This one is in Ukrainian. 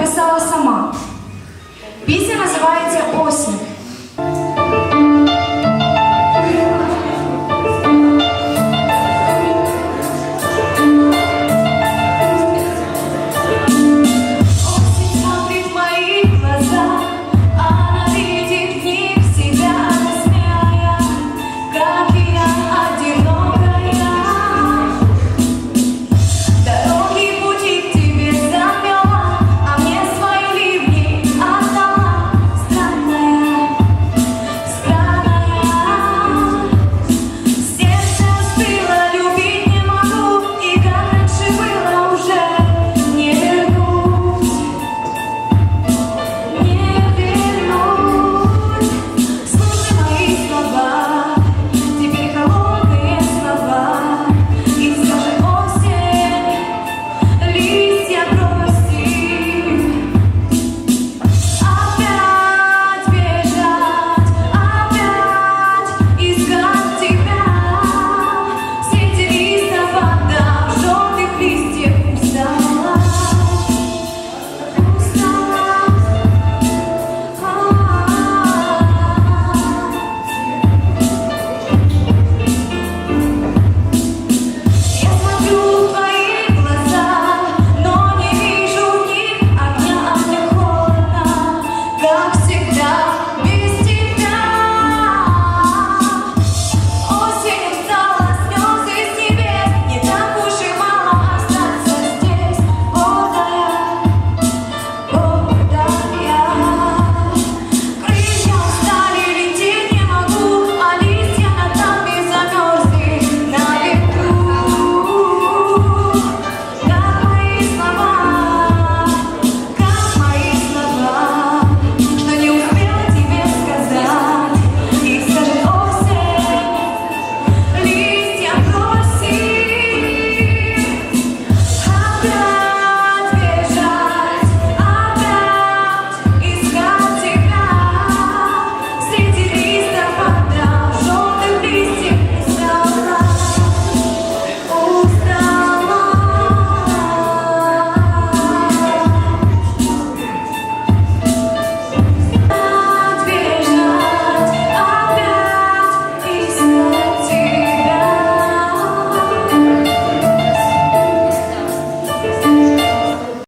написала сама. Пісня називається Осінь.